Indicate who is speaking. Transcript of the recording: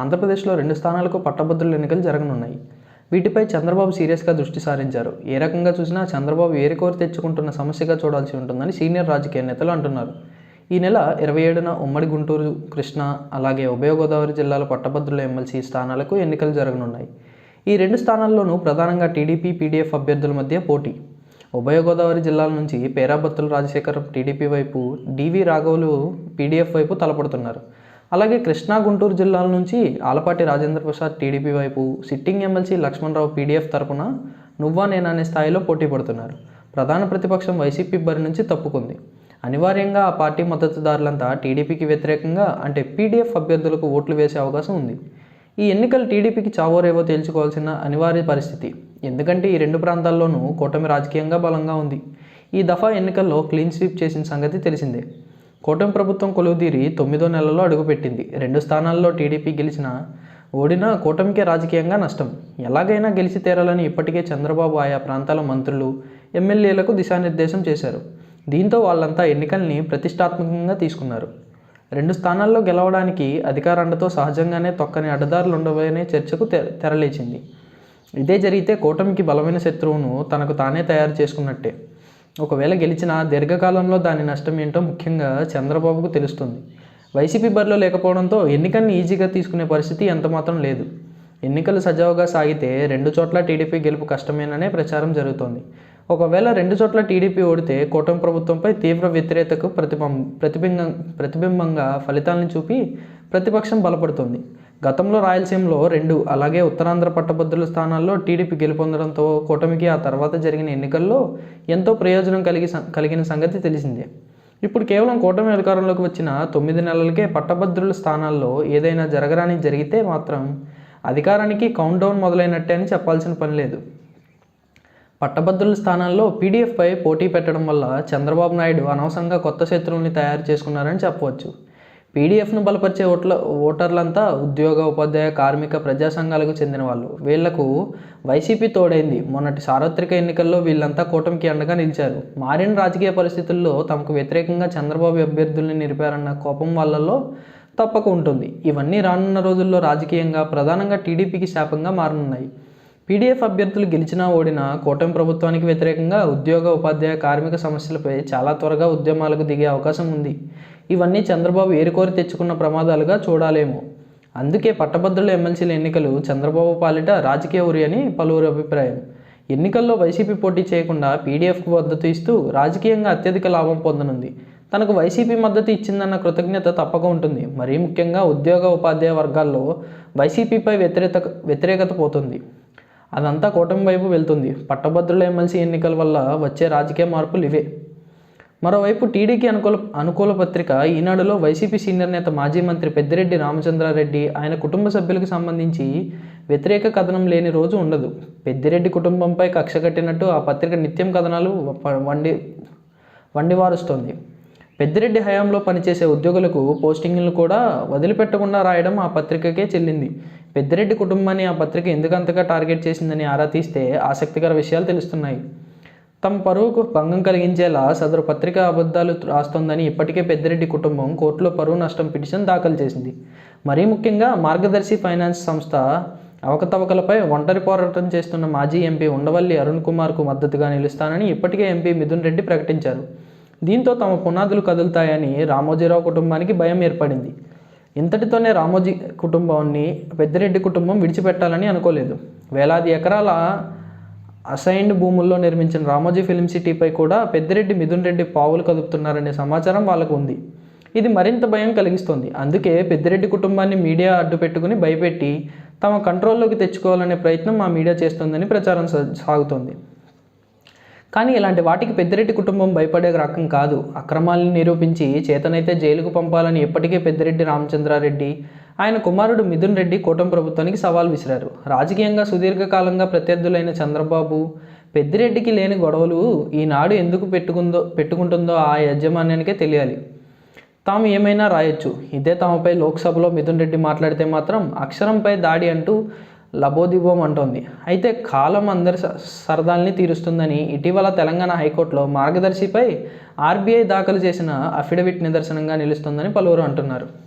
Speaker 1: ఆంధ్రప్రదేశ్లో రెండు స్థానాలకు పట్టభద్రుల ఎన్నికలు జరగనున్నాయి. వీటిపై చంద్రబాబు సీరియస్గా దృష్టి సారించారు. ఏ రకంగా చూసినా చంద్రబాబు ఏరికోరి తెచ్చుకుంటున్న సమస్యగా చూడాల్సి ఉంటుందని సీనియర్ రాజకీయ నేతలు అంటున్నారు. ఈ నెల ఇరవై ఏడున ఉమ్మడి గుంటూరు కృష్ణా అలాగే ఉభయ గోదావరి జిల్లాల పట్టభద్రుల ఎమ్మెల్సీ స్థానాలకు ఎన్నికలు జరగనున్నాయి. ఈ రెండు స్థానాల్లోనూ ప్రధానంగా టీడీపీ పీడీఎఫ్ అభ్యర్థుల మధ్య పోటీ. ఉభయ గోదావరి జిల్లాల నుంచి పేరాబత్తుల రాజశేఖర్ టీడీపీ వైపు డివి రాఘవులు పీడీఎఫ్ వైపు తలపడుతున్నారు. అలాగే కృష్ణా గుంటూరు జిల్లాల నుంచి ఆలపాటి రాజేంద్ర ప్రసాద్ టీడీపీ వైపు సిట్టింగ్ ఎమ్మెల్సీ లక్ష్మణరావు పీడీఎఫ్ తరపున నువ్వా నేననే స్థాయిలో పోటీ పడుతున్నారు. ప్రధాన ప్రతిపక్షం వైసీపీ బరి నుంచి తప్పుకుంది. అనివార్యంగా ఆ పార్టీ మద్దతుదారులంతా టీడీపీకి వ్యతిరేకంగా అంటే పీడీఎఫ్ అభ్యర్థులకు ఓట్లు వేసే అవకాశం ఉంది. ఈ ఎన్నికలు టీడీపీకి చావోరేవో తేల్చుకోవాల్సిన అనివార్య పరిస్థితి. ఎందుకంటే ఈ రెండు ప్రాంతాల్లోనూ కూటమి రాజకీయంగా బలంగా ఉంది. ఈ దఫా ఎన్నికల్లో క్లీన్ స్వీప్ చేసిన సంగతి తెలిసిందే. కూటమి ప్రభుత్వం కొలువుదీరి తొమ్మిదో నెలలో అడుగుపెట్టింది. రెండు స్థానాల్లో టీడీపీ గెలిచిన ఓడినా కూటమికే రాజకీయంగా నష్టం. ఎలాగైనా గెలిచి తీరాలని ఇప్పటికే చంద్రబాబు ఆయా ప్రాంతాల మంత్రులు ఎమ్మెల్యేలకు దిశానిర్దేశం చేశారు. దీంతో వాళ్ళంతా ఎన్నికల్ని ప్రతిష్టాత్మకంగా తీసుకున్నారు. రెండు స్థానాల్లో గెలవడానికి అధికారండతో సహజంగానే తొక్కని అడ్డదారులు ఉండవనే చర్చకు తె తెరలేచింది. ఇదే జరిగితే కూటమికి బలమైన శత్రువును తనకు తానే తయారు చేసుకున్నట్టే. ఒకవేళ గెలిచినా దీర్ఘకాలంలో దాని నష్టం ఏంటో ముఖ్యంగా చంద్రబాబుకు తెలుస్తుంది. వైసీపీ బరిలో లేకపోవడంతో ఎన్నికల్ని ఈజీగా తీసుకునే పరిస్థితి ఎంతమాత్రం లేదు. ఎన్నికలు సజావుగా సాగితే రెండు చోట్ల టీడీపీ గెలుపు కష్టమేననే ప్రచారం జరుగుతోంది. ఒకవేళ రెండు చోట్ల టీడీపీ ఓడితే కూటమి ప్రభుత్వంపై తీవ్ర వ్యతిరేకతకు ప్రతిబం ప్రతిబింబం ప్రతిబింబంగా ఫలితాలను చూపి ప్రతిపక్షం బలపడుతుంది. గతంలో రాయలసీమలో రెండు అలాగే ఉత్తరాంధ్ర పట్టభద్రుల స్థానాల్లో టీడీపీ గెలుపొందడంతో కూటమికి ఆ తర్వాత జరిగిన ఎన్నికల్లో ఎంతో ప్రయోజనం కలిగి కలిగిన సంగతి తెలిసిందే. ఇప్పుడు కేవలం కూటమి అధికారంలోకి వచ్చిన తొమ్మిది నెలలకే పట్టభద్రుల స్థానాల్లో ఏదైనా జరగరాని జరిగితే మాత్రం అధికారానికి కౌంట్ డౌన్ మొదలైనట్టే అని చెప్పాల్సిన పని లేదు. పట్టభద్రుల స్థానాల్లో పీడీఎఫ్పై పోటీ పెట్టడం వల్ల చంద్రబాబు నాయుడు అనవసరంగా కొత్త శత్రువుల్ని తయారు చేసుకున్నారని చెప్పవచ్చు. పీడీఎఫ్ను బలపరిచే ఓట్ల ఓటర్లంతా ఉద్యోగ ఉపాధ్యాయ కార్మిక ప్రజా సంఘాలకు చెందిన వాళ్ళు. వీళ్ళకు వైసీపీ తోడైంది. మొన్నటి సార్వత్రిక ఎన్నికల్లో వీళ్ళంతా కూటమికి అండగా నిలిచారు. మారిన రాజకీయ పరిస్థితుల్లో తమకు వ్యతిరేకంగా చంద్రబాబు అభ్యర్థుల్ని నిలిపారన్న కోపం వాళ్ళల్లో తప్పక ఉంటుంది. ఇవన్నీ రానున్న రోజుల్లో రాజకీయంగా ప్రధానంగా టీడీపీకి శాపంగా మారనున్నాయి. పీడీఎఫ్ అభ్యర్థులు గెలిచినా ఓడినా కూటమి ప్రభుత్వానికి వ్యతిరేకంగా ఉద్యోగ ఉపాధ్యాయ కార్మిక సమస్యలపై చాలా త్వరగా ఉద్యమాలకు దిగే అవకాశం ఉంది. ఇవన్నీ చంద్రబాబు ఏరుకోరి తెచ్చుకున్న ప్రమాదాలుగా చూడాలేమో. అందుకే పట్టభద్రుల ఎమ్మెల్సీల ఎన్నికలు చంద్రబాబు పాలిట రాజకీయ ఉరి అని పలువురు అభిప్రాయం. ఎన్నికల్లో వైసీపీ పోటీ చేయకుండా పీడీఎఫ్కు మద్దతు ఇస్తూ రాజకీయంగా అత్యధిక లాభం పొందనుంది. తనకు వైసీపీ మద్దతు ఇచ్చిందన్న కృతజ్ఞత తప్పక ఉంటుంది. మరీ ముఖ్యంగా ఉద్యోగ ఉపాధ్యాయ వర్గాల్లో వైసీపీపై వ్యతిరేక వ్యతిరేకత పోతుంది. అదంతా కూటమి వైపు వెళ్తుంది. పట్టభద్రుల ఎమ్మెల్సీ ఎన్నికల వల్ల వచ్చే రాజకీయ మార్పులు ఇవే. మరోవైపు టీడీకి అనుకూల అనుకూల పత్రిక ఈనాడులో వైసీపీ సీనియర్ నేత మాజీ మంత్రి పెద్దిరెడ్డి రామచంద్రారెడ్డి ఆయన కుటుంబ సభ్యులకు సంబంధించి వ్యతిరేక కథనం లేని రోజు ఉండదు. పెద్దిరెడ్డి కుటుంబంపై కక్ష కట్టినట్టు ఆ పత్రిక నిత్యం కథనాలు వండి వండివారుస్తోంది. పెద్దిరెడ్డి హయాంలో పనిచేసే ఉద్యోగులకు పోస్టింగ్లు కూడా వదిలిపెట్టకుండా రాయడం ఆ పత్రికకే చెల్లింది. పెద్దిరెడ్డి కుటుంబాన్ని ఆ పత్రిక ఎందుకంతగా టార్గెట్ చేసిందని ఆరా తీస్తే ఆసక్తికర విషయాలు తెలుస్తున్నాయి. తమ పరువుకు భంగం కలిగించేలా సదరు పత్రిక అబద్ధాలు రాస్తోందని ఇప్పటికే పెద్దిరెడ్డి కుటుంబం కోర్టులో పరువు నష్టం పిటిషన్ దాఖలు చేసింది. మరీ ముఖ్యంగా మార్గదర్శి ఫైనాన్స్ సంస్థ అవకతవకలపై ఒంటరి పోరాటం చేస్తున్న మాజీ ఎంపీ ఉండవల్లి అరుణ్ కుమార్కు మద్దతుగా నిలుస్తానని ఇప్పటికే ఎంపీ మిథున్ రెడ్డి ప్రకటించారు. దీంతో తమ పునాదులు కదులుతాయని రామోజీరావు కుటుంబానికి భయం ఏర్పడింది. ఇంతటితోనే రామోజీ కుటుంబాన్ని పెద్దిరెడ్డి కుటుంబం విడిచిపెట్టాలని అనుకోలేదు. వేలాది ఎకరాల అసైన్డ్ భూముల్లో నిర్మించిన రామోజీ ఫిలిం సిటీపై కూడా పెద్దిరెడ్డి మిథున్ రెడ్డి పావులు కదుపుతున్నారనే సమాచారం వాళ్ళకు ఉంది. ఇది మరింత భయం కలిగిస్తోంది. అందుకే పెద్దిరెడ్డి కుటుంబాన్ని మీడియా అడ్డు పెట్టుకుని భయపెట్టి తమ కంట్రోల్లోకి తెచ్చుకోవాలనే ప్రయత్నం మా మీడియా చేస్తోందని ప్రచారం సాగుతోంది. కానీ ఇలాంటి వాటికి పెద్దిరెడ్డి కుటుంబం భయపడే రకం కాదు. అక్రమాలను నిరూపించి చేతనైతే జైలుకు పంపాలని ఇప్పటికే పెద్దిరెడ్డి రామచంద్రారెడ్డి ఆయన కుమారుడు మిథున్ రెడ్డి కూటమి ప్రభుత్వానికి సవాల్ విసిరారు. రాజకీయంగా సుదీర్ఘకాలంగా ప్రత్యర్థులైన చంద్రబాబు పెద్దిరెడ్డికి లేని గొడవలు ఈనాడు ఎందుకు పెట్టుకుందో పెట్టుకుంటుందో ఆ యాజమాన్యానికే తెలియాలి. తాము ఏమైనా రాయొచ్చు. ఇదే తమపై లోక్సభలో మిథున్ రెడ్డి మాట్లాడితే మాత్రం అక్షరంపై దాడి అంటూ లబోదిబోం అంటోంది. అయితే కాలం అందరి స- సరదాల్ని తీరుస్తుందని ఇటీవల తెలంగాణ హైకోర్టులో మార్గదర్శిపై ఆర్బీఐ దాఖలు చేసిన అఫిడవిట్ నిదర్శనంగా నిలుస్తుందని పలువురు అంటున్నారు.